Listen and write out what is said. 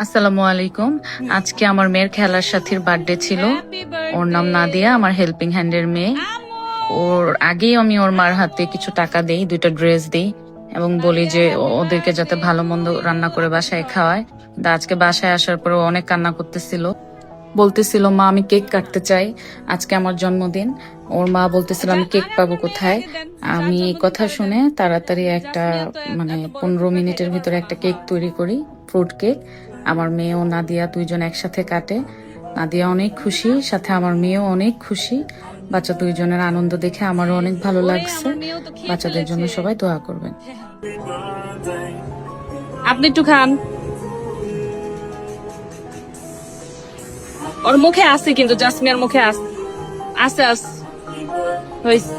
আসসালামু আলাইকুম। আজকে আমার মেয়ের খেলার সাথীর বার্থডে ছিল। ওর নাম নাদিয়া, আমার হেল্পিং হ্যান্ডের মেয়ে। ওর আগেই আমি ওর মার হাতে কিছু টাকা দেই, দুইটা ড্রেস দেই এবং বলি যে ওদেরকে যাতে ভালো মন্দ রান্না করে বাসায় খাওয়ায়। কিন্তু আজকে বাসায় আসার পরে অনেক কান্না করতেছিল। বলতেছিল, মা, আমি কেক কাটতে চাই। আজকে আমার জন্মদিন। ওর মা বলতেছিল, আমি কেক পাবো কোথায়? আমি কথা শুনে তাড়াতাড়ি একটা মানে পনেরো মিনিটের ভিতরে একটা কেক তৈরি করি ফ্রুট কেক আমার মেয়ে ও নাদিয়া দুইজন একসাথে কাটে। নাদিয়া অনেক খুশি সাথে আমার মেয়েও অনেক খুশি। বাচ্চা দুইজনের আনন্দ দেখে আমারও অনেক ভালো লাগছে। বাচ্চাদের জন্য সবাই দোয়া করবেন। আপনি একটু খান। ওর মুখে আছে কিন্তু জাসমিয়ার মুখে আছে আছে। আছে হইছে।